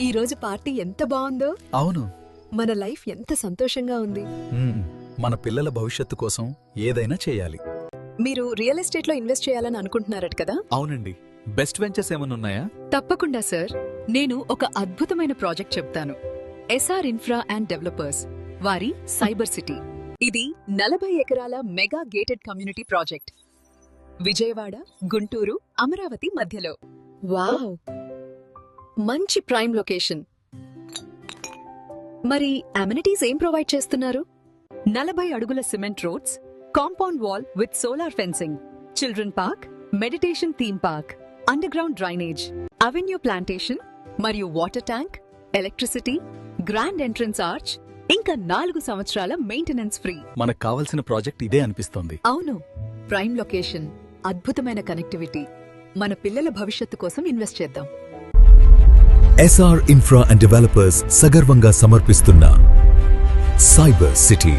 ఈ రోజు పార్టీ ఎంత బాగుందో? అవును. మన లైఫ్ ఎంత సంతోషంగా ఉంది. మన పిల్లల భవిష్యత్తు కోసం ఏదైనా చేయాలి. మీరు రియల్ ఎస్టేట్లో ఇన్వెస్ట్ చేయాలని అనుకుంటున్నారట కదా? అవునండి. బెస్ట్ వెంచర్స్ ఏమైనా ఉన్నాయా? తప్పకుండా సార్. నేను ఒక అద్భుతమైన ప్రాజెక్ట్ చెప్తాను. ఎస్ఆర్ ఇన్ఫ్రా అండ్ డెవలపర్స్ వారి సైబర్ సిటీ. ఇది నలభై ఎకరాల mega gated community project. Vijayawada Guntur Amaravati మధ్యలో. వావ్! మంచి ప్రైమ్ లొకేషన్. మరి అమ్యూనిటీస్ ఏం ప్రొవైడ్ చేస్తున్నారు? నలభై అడుగుల cement roads compound wall with solar fencing children park meditation theme park underground drainage avenue plantation మరియు water tank electricity grand entrance arch ఇంకా నాలుగు సంవత్సరాల మెయింటెనెన్స్ ఫ్రీ. మనకు కావలసిన ప్రాజెక్ట్ ఇదే అనిపిస్తోంది. అవును. ప్రైమ్ లొకేషన్ అద్భుతమైన కనెక్టివిటీ. మన పిల్లల భవిష్యత్తు కోసం ఇన్వెస్ట్ చేద్దాం. ఎస్ఆర్ ఇన్ఫ్రా అండ్ డెవలపర్స్ సగర్వంగా సమర్పిస్తున్న సైబర్ సిటీ